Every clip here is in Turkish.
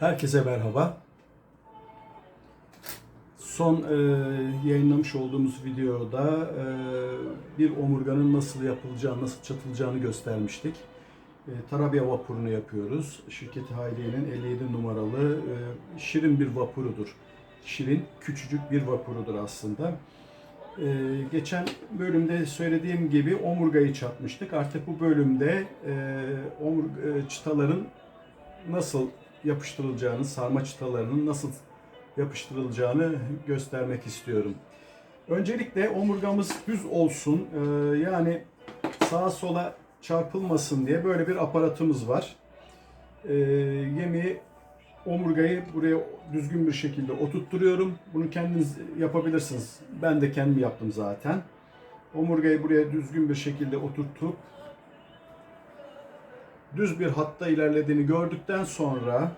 Herkese merhaba. Son e, yayınlamış olduğumuz videoda e, bir omurganın nasıl yapılacağını, nasıl çatılacağını göstermiştik. E, Tarabya vapurunu yapıyoruz. Şirketi Hayriye'nin 57 numaralı e, şirin bir vapurudur. Şirin, küçücük bir vapurudur aslında. E, geçen bölümde söylediğim gibi omurgayı çatmıştık. Artık bu bölümde e, omurga, e, çıtaların nasıl yapıştırılacağını, sarma çıtalarının nasıl yapıştırılacağını göstermek istiyorum. Öncelikle omurgamız düz olsun, ee, yani sağa sola çarpılmasın diye böyle bir aparatımız var. Ee, Yemeği, omurgayı buraya düzgün bir şekilde oturtturuyorum. Bunu kendiniz yapabilirsiniz. Ben de kendim yaptım zaten. Omurgayı buraya düzgün bir şekilde oturtup düz bir hatta ilerlediğini gördükten sonra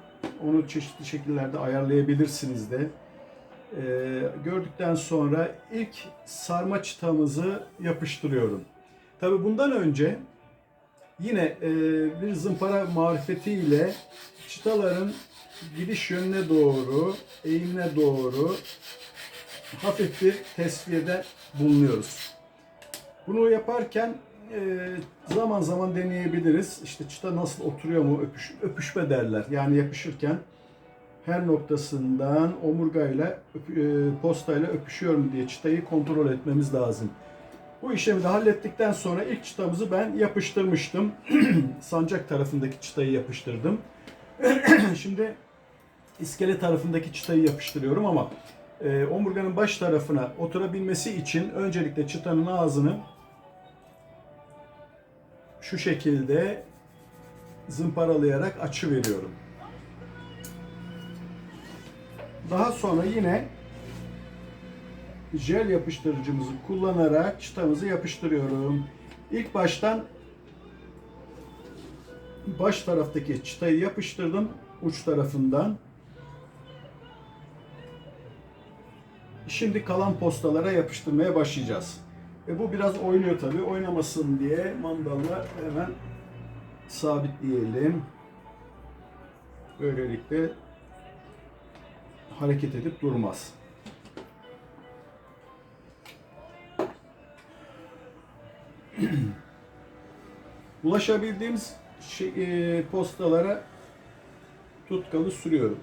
onu çeşitli şekillerde ayarlayabilirsiniz de. Ee, gördükten sonra ilk sarma çıtamızı yapıştırıyorum. Tabi bundan önce yine e, bir zımpara marifetiyle çıtaların gidiş yönüne doğru, eğimine doğru hafif bir tesviyede bulunuyoruz. Bunu yaparken e, zaman zaman deneyebiliriz. İşte çıta nasıl oturuyor mu öpüş, öpüşme derler. Yani yapışırken her noktasından omurgayla öp- e, postayla öpüşüyor mu diye çıtayı kontrol etmemiz lazım. Bu işlemi de hallettikten sonra ilk çıtamızı ben yapıştırmıştım. Sancak tarafındaki çıtayı yapıştırdım. Şimdi iskele tarafındaki çıtayı yapıştırıyorum ama e, omurganın baş tarafına oturabilmesi için öncelikle çıtanın ağzını şu şekilde zımparalayarak açı veriyorum. Daha sonra yine jel yapıştırıcımızı kullanarak çıtamızı yapıştırıyorum. İlk baştan baş taraftaki çıtayı yapıştırdım uç tarafından. Şimdi kalan postalara yapıştırmaya başlayacağız. E bu biraz oynuyor tabi. Oynamasın diye mandalla hemen sabitleyelim. Böylelikle hareket edip durmaz. Ulaşabildiğimiz şey, e, postalara tutkalı sürüyorum.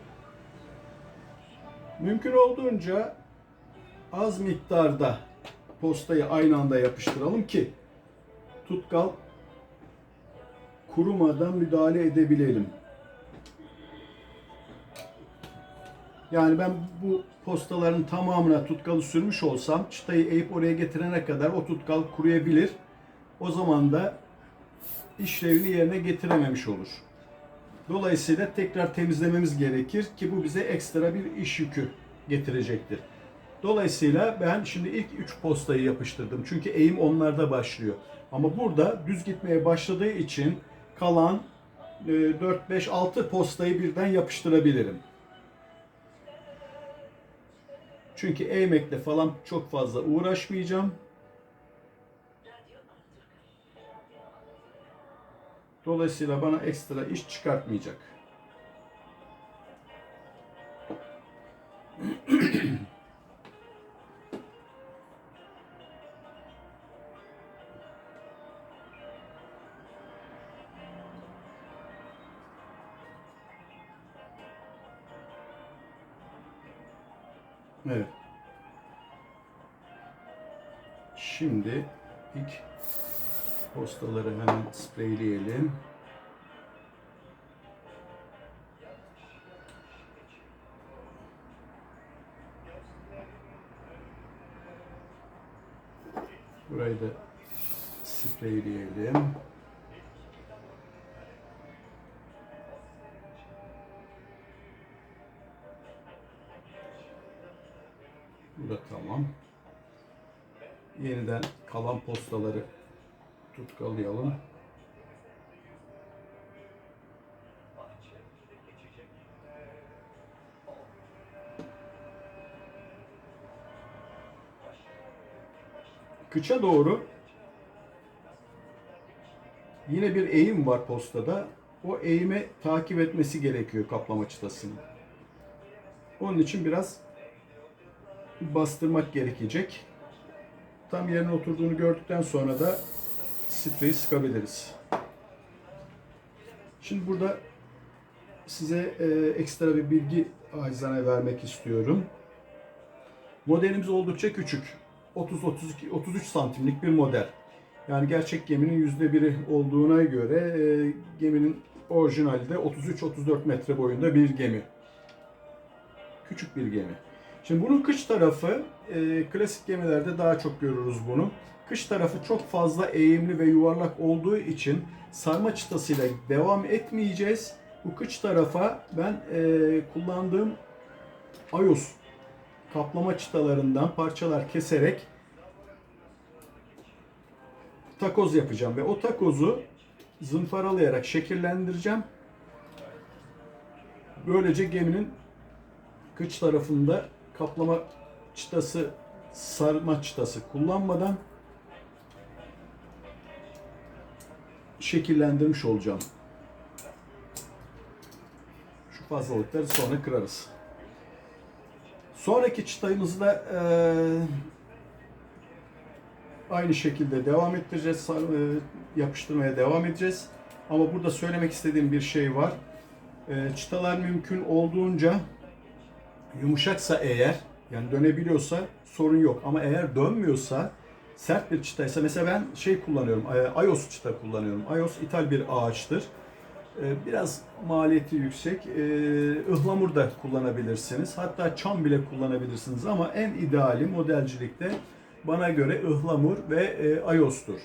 Mümkün olduğunca az miktarda postayı aynı anda yapıştıralım ki tutkal kurumadan müdahale edebilelim. Yani ben bu postaların tamamına tutkalı sürmüş olsam çıtayı eğip oraya getirene kadar o tutkal kuruyabilir. O zaman da işlevini yerine getirememiş olur. Dolayısıyla tekrar temizlememiz gerekir ki bu bize ekstra bir iş yükü getirecektir. Dolayısıyla ben şimdi ilk 3 postayı yapıştırdım. Çünkü eğim onlarda başlıyor. Ama burada düz gitmeye başladığı için kalan 4, 5, 6 postayı birden yapıştırabilirim. Çünkü eğmekle falan çok fazla uğraşmayacağım. Dolayısıyla bana ekstra iş çıkartmayacak. Şimdi ilk postaları hemen spreyleyelim. Burayı da spreyleyelim. Kalan postaları tutkalayalım. Kıça doğru yine bir eğim var postada. o eğime takip etmesi gerekiyor kaplama çıtasını. Onun için biraz bastırmak gerekecek. Tam yerine oturduğunu gördükten sonra da spreyi sıkabiliriz. Şimdi burada size e, ekstra bir bilgi acizane vermek istiyorum. Modelimiz oldukça küçük. 30-32 33 santimlik bir model. Yani gerçek geminin yüzde biri olduğuna göre e, geminin orijinali de 33-34 metre boyunda bir gemi. Küçük bir gemi. Şimdi bunun kış tarafı, e, klasik gemilerde daha çok görürüz bunu. Kış tarafı çok fazla eğimli ve yuvarlak olduğu için sarma çıtasıyla devam etmeyeceğiz. Bu kış tarafa ben e, kullandığım Ayos kaplama çıtalarından parçalar keserek takoz yapacağım ve o takozu zımparalayarak şekillendireceğim. Böylece geminin kıç tarafında kaplama çıtası, sarma çıtası kullanmadan şekillendirmiş olacağım. Şu fazlalıkları sonra kırarız. Sonraki çıtayımızda eee aynı şekilde devam ettireceğiz. sar- eee, yapıştırmaya devam edeceğiz. Ama burada söylemek istediğim bir şey var. Eee, çıtalar mümkün olduğunca yumuşaksa eğer yani dönebiliyorsa sorun yok. Ama eğer dönmüyorsa sert bir çıtaysa mesela ben şey kullanıyorum. eee, Ayos çıta kullanıyorum. Ayos ithal bir ağaçtır. Ee, Biraz maliyeti yüksek. Ee, ıhlamur da kullanabilirsiniz. Hatta çam bile kullanabilirsiniz ama en ideali modelcilikte bana göre ıhlamur ve e, ayostur.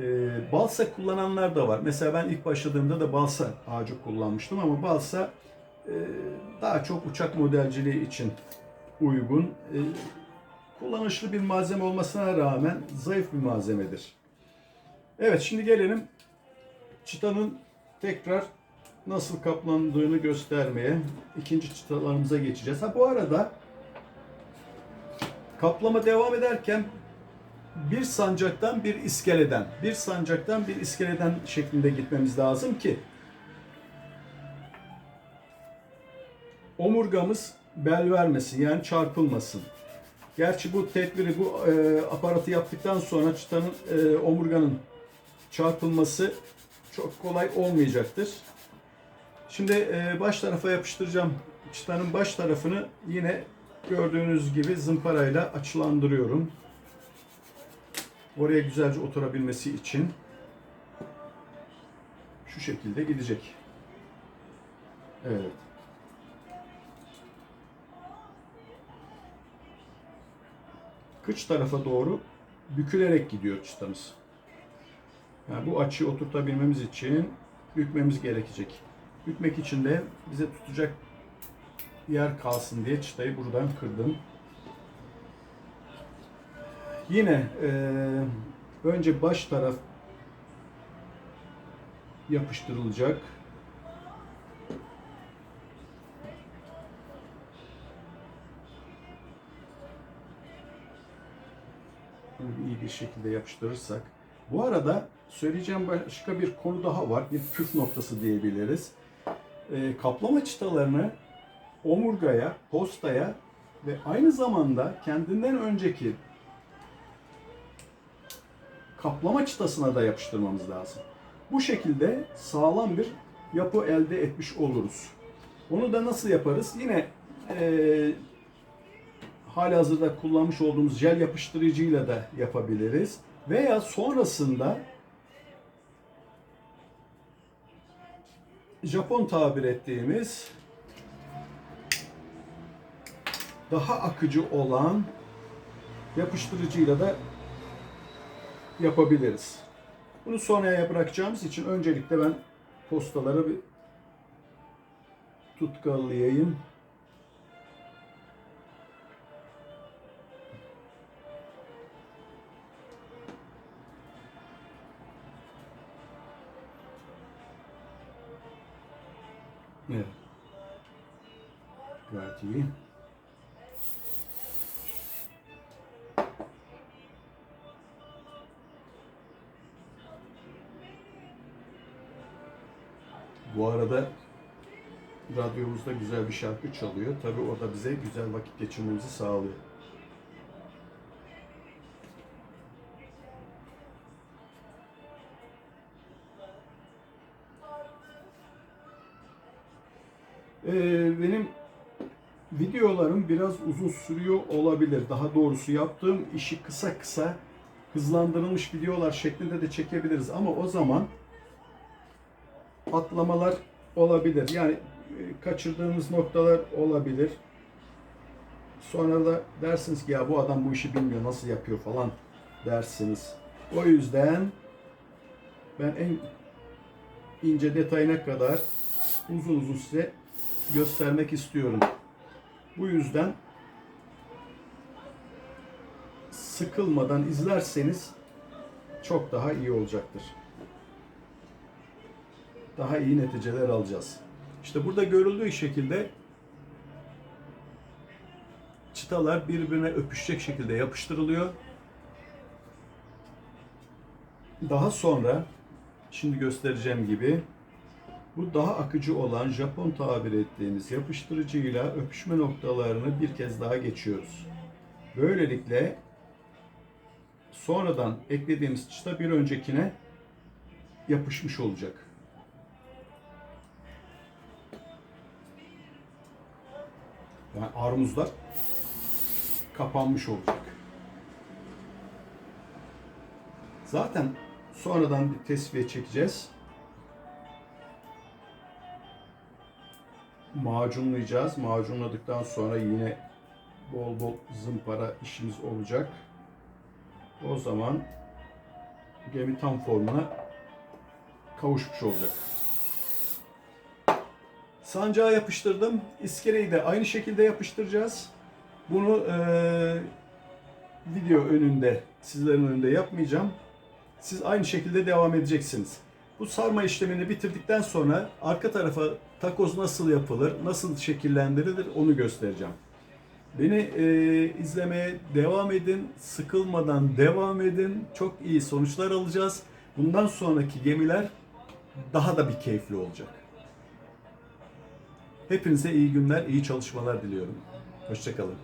Ee, balsa kullananlar da var. Mesela ben ilk başladığımda da balsa ağacı kullanmıştım ama balsa e, daha çok uçak modelciliği için uygun. E, kullanışlı bir malzeme olmasına rağmen zayıf bir malzemedir. Evet şimdi gelelim çıtanın tekrar nasıl kaplandığını göstermeye ikinci çıtalarımıza geçeceğiz. Ha bu arada kaplama devam ederken bir sancaktan bir iskeleden, bir sancaktan bir iskeleden şeklinde gitmemiz lazım ki omurgamız bel vermesin yani çarpılmasın. Gerçi bu tedbiri, bu e, aparatı yaptıktan sonra çıtanın, e, omurganın çarpılması çok kolay olmayacaktır. Şimdi e, baş tarafa yapıştıracağım. Çıtanın baş tarafını yine gördüğünüz gibi zımparayla açılandırıyorum. Oraya güzelce oturabilmesi için şu şekilde gidecek. Evet. Kıç tarafa doğru bükülerek gidiyor çıtamız. Yani bu açıyı oturtabilmemiz için bükmemiz gerekecek. Bükmek için de bize tutacak yer kalsın diye çıtayı buradan kırdım. Yine eee, önce baş taraf yapıştırılacak. Bir şekilde yapıştırırsak. Bu arada söyleyeceğim başka bir konu daha var. Bir püf noktası diyebiliriz. Ee, kaplama çıtalarını omurgaya, postaya ve aynı zamanda kendinden önceki kaplama çıtasına da yapıştırmamız lazım. Bu şekilde sağlam bir yapı elde etmiş oluruz. Onu da nasıl yaparız? Yine eee hali hazırda kullanmış olduğumuz jel yapıştırıcıyla da yapabiliriz. Veya sonrasında Japon tabir ettiğimiz daha akıcı olan yapıştırıcıyla da yapabiliriz. Bunu sonraya bırakacağımız için öncelikle ben postaları bir tutkallayayım. Radyomuzda güzel bir şarkı çalıyor. Tabii o da bize güzel vakit geçirmemizi sağlıyor. Ee, benim videolarım biraz uzun sürüyor olabilir. Daha doğrusu yaptığım işi kısa kısa hızlandırılmış videolar şeklinde de çekebiliriz. Ama o zaman atlamalar olabilir. Yani e, kaçırdığımız noktalar olabilir. Sonra da dersiniz ki ya bu adam bu işi bilmiyor nasıl yapıyor falan dersiniz. O yüzden ben en ince detayına kadar uzun uzun size göstermek istiyorum. Bu yüzden sıkılmadan izlerseniz çok daha iyi olacaktır. Daha iyi neticeler alacağız. İşte burada görüldüğü şekilde çıtalar birbirine öpüşecek şekilde yapıştırılıyor. Daha sonra şimdi göstereceğim gibi bu daha akıcı olan Japon tabir ettiğimiz yapıştırıcıyla öpüşme noktalarını bir kez daha geçiyoruz. Böylelikle sonradan eklediğimiz çıta bir öncekine yapışmış olacak. Yani armuzlar kapanmış olacak. Zaten sonradan bir tesviye çekeceğiz. Macunlayacağız. Macunladıktan sonra yine bol bol zımpara işimiz olacak. O zaman gemi tam formuna kavuşmuş olacak. Sancağı yapıştırdım. İskeleyi de aynı şekilde yapıştıracağız. Bunu eee, video önünde, sizlerin önünde yapmayacağım. Siz aynı şekilde devam edeceksiniz. Bu sarma işlemini bitirdikten sonra arka tarafa takoz nasıl yapılır, nasıl şekillendirilir onu göstereceğim. Beni eee, izlemeye devam edin, sıkılmadan devam edin. Çok iyi sonuçlar alacağız. Bundan sonraki gemiler daha da bir keyifli olacak. Hepinize iyi günler, iyi çalışmalar diliyorum. Hoşçakalın.